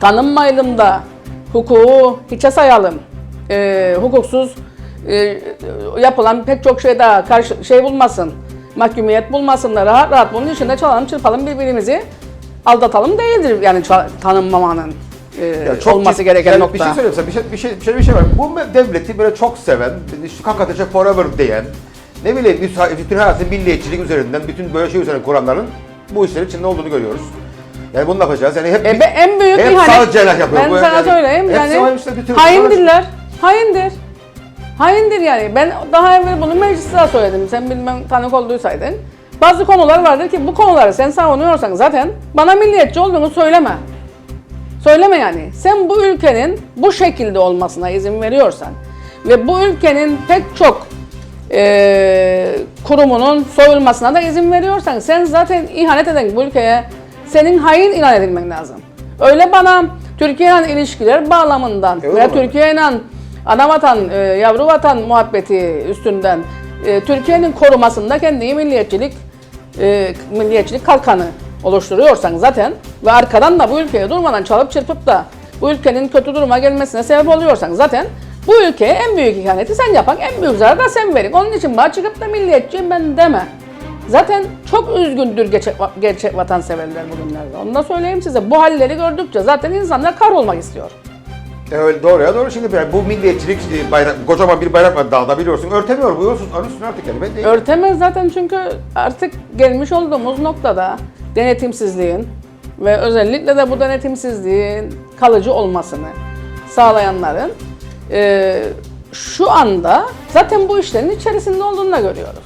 tanınmayalım da hukuku hiçe sayalım. Ee, hukuksuz e, yapılan pek çok şey daha karşı şey bulmasın. Mahkumiyet bulmasın da rahat rahat bunun içinde çalalım çırpalım birbirimizi aldatalım değildir yani tanınmamanın e, Ya çok olması gereken yani nokta. Bir şey söyleyeyim bir şey, bir şey, bir şey, bir şey var. Bu devleti böyle çok seven, işte kakataça forever diyen, ne bileyim bütün hayatı milliyetçilik üzerinden, bütün böyle şey üzerinden kuranların bu işlerin içinde olduğunu görüyoruz. Yani bunu yapacağız? Yani hep, E, be- en büyük hep ihanet. sağ celak yapıyor. Ben Bu sana yani- söyleyeyim hepsi yani var işte bütün- haindirler. Haindir. Haindir yani. Ben daha evvel bunu mecliste de söyledim. Sen bilmem tanık olduysaydın. Bazı konular vardır ki bu konuları sen savunuyorsan zaten bana milliyetçi olduğunu söyleme. Söyleme yani. Sen bu ülkenin bu şekilde olmasına izin veriyorsan ve bu ülkenin pek çok eee, kurumunun soyulmasına da izin veriyorsan sen zaten ihanet eden bu ülkeye senin hain ilan edilmen lazım. Öyle bana Türkiye ile ilişkiler bağlamından E, veya. Türkiye ile ana vatan, e, yavru vatan muhabbeti üstünden e, Türkiye'nin korumasında kendi milliyetçilik e, milliyetçilik kalkanı oluşturuyorsan zaten ve arkadan da bu ülkeye durmadan çalıp çırpıp da bu ülkenin kötü duruma gelmesine sebep oluyorsan zaten bu ülkeye en büyük ihaneti sen yapan, en büyük zararı da sen verin. Onun için bana çıkıp da milliyetçiyim ben deme. Zaten çok üzgündür gerçek, gerçek vatanseverler bugünlerde. Onu da söyleyeyim size. Bu halleri gördükçe zaten insanlar kahrolmak istiyor. E, öyle doğru ya doğru. Şimdi bu milliyetçilik e, bayrak, kocaman bir bayrak var dağda biliyorsun. Örtemiyor bu yolsuz. Arıyorsun artık yani. Ben değil. Örtemez zaten çünkü artık gelmiş olduğumuz noktada denetimsizliğin ve özellikle de bu denetimsizliğin kalıcı olmasını sağlayanların eee, şu anda zaten bu işlerin içerisinde olduğunu da görüyoruz.